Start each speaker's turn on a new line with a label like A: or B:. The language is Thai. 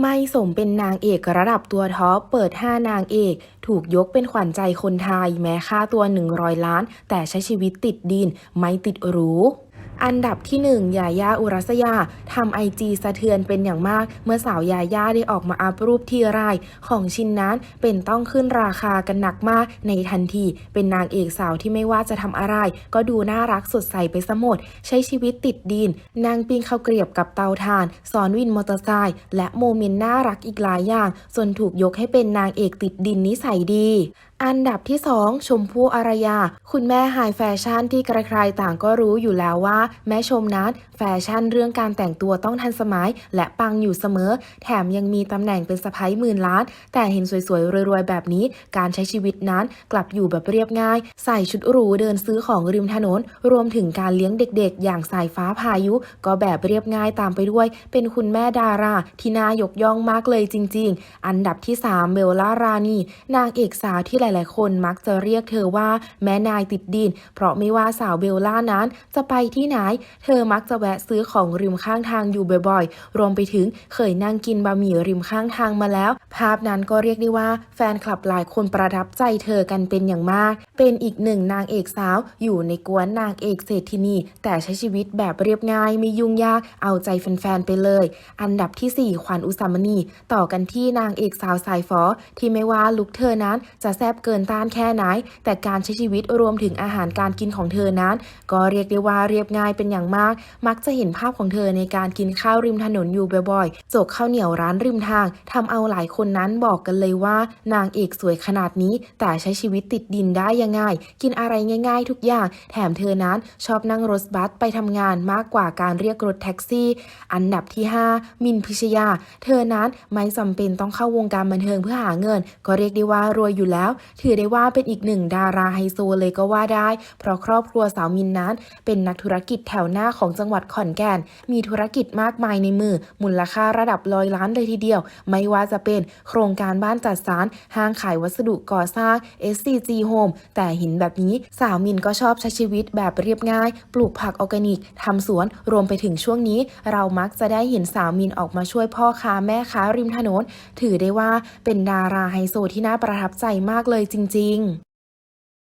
A: ไม่สมเป็นนางเอกระดับตัวท็อปเปิด 5 นางเอก ถูกยกเป็นขวัญใจคนไทย แม้ค่าตัว 100 ล้าน แต่ใช้ชีวิตติดดิน ไม่ติดหรู อันดับที่ 1 ยายาอุรัสยาทำไอจีสะเทือนเป็นอย่างมาก เมื่อสาวยายาได้ออกมาอัพรูปที่ราย ของชินนั้นเป็นต้องขึ้นราคากันหนักมากในทันที เป็นนางเอกสาวที่ไม่ว่าจะทำอะไร ก็ดูน่ารักสดใสไปซะหมด ใช้ชีวิตติดดิน นางปีนข้าวเกรียบกับเตาถ่าน สอนวินมอเตอร์ไซค์และโมเมนต์น่ารักอีกหลายอย่างจนถูกยกให้เป็นนางเอกติดดินนิสัยดีอันดับที่ 2 ชมพู่อารยา คุณแม่ไฮแฟชั่นที่ใครๆต่างก็รู้อยู่แล้วว่า แม่ชมนั้นแฟชั่นเรื่องการแต่งตัวต้องทันสมัย และปังอยู่เสมอ แถมยังมีตำแหน่งเป็นสะพ้ายหมื่นล้าน แต่เห็นสวยๆ รวยๆ แบบนี้ การใช้ชีวิตนั้นกลับอยู่แบบเรียบง่าย ใส่ชุดหรูเดินซื้อของริมถนน รวมถึงการเลี้ยงเด็กๆ อย่างสายฟ้าพายุ ก็แบบเรียบง่ายตามไปด้วย เป็นคุณแม่ดาราที่น่ายกย่องมากเลยจริง ๆ อันดับที่ 3 เบลล่ารานีนางเอกสาวที่หลายๆ คนมักจะเรียกเธอว่าแม่นายติดดิน เพราะไม่ว่าสาวเบลล่านั้นจะไปที่ไหน เธอมักจะแวะซื้อของริมข้างทางอยู่บ่อยๆ รวมไปถึงเคยนั่งกินบะหมี่ริมข้างทางมาแล้ว ภาพนั้นก็เรียกได้ว่าแฟนคลับหลายคนประทับใจเธอกันเป็นอย่างมาก เป็นอีกหนึ่งนางเอกสาวอยู่ในกวนนางเอกเศรษฐินี แต่ใช้ชีวิตแบบเรียบง่ายไม่ยุ่งยากเอาใจแฟนๆไปเลย อันดับทีสี่4 ขวัญอุสามณี ต่อกันที่นางเอกสาวสายฟอที่ไม่ว่าลุคเธอนั้นจะแซบเกินต้านแค่ไหน แต่การใช้ชีวิตรวมถึงอาหารการกินของเธอนั้น ก็เรียกได้ว่าเรียบง่ายเป็นอย่างมาก มักจะเห็นภาพของเธอในการกินข้าวริมถนนอยู่บ่อยๆจกข้าวเหนียวร้านริมทางทำเอาหลายคนนั้นบอกกันเลยว่า นางเอกสวยขนาดนี้ แต่ใช้ชีวิตติดดินได้ยังไงกินอะไรง่าย ๆ ทุกอย่าง แถมเธอนั้นชอบนั่งรถบัสไปทำงานมากกว่าการเรียกรถแท็กซี่ อันดับที่ 5 มินพิชยา เธอนั้นไม่จำเป็นต้องเข้าวงการบันเทิงเพื่อหาเงิน ก็เรียกได้ว่ารวยอยู่แล้วถือได้ว่าเป็นอีกหนึ่งดาราไฮโซเลยก็ว่าได้ เพราะครอบครัวสาวมินนั้น เป็นนักธุรกิจแถวหน้าของจังหวัดขอนแก่น มีธุรกิจมากมายในมือ มูลค่าระดับร้อยล้านเลยทีเดียว ไม่ว่าจะเป็นโครงการบ้านจัดสรรห้างขายวัสดุก่อสร้าง SCG Home แต่เห็นแบบนี้สาวมินก็ชอบใช้ชีวิตแบบเรียบง่าย ปลูกผักออร์แกนิกทำสวน รวมไปถึงช่วงนี้ เรามักจะได้เห็นสาวมินออกมาช่วยพ่อค้าแม่ค้าริมถนน ถือได้ว่าเป็นดาราไฮโซที่น่าประทับใจมากเลยจริง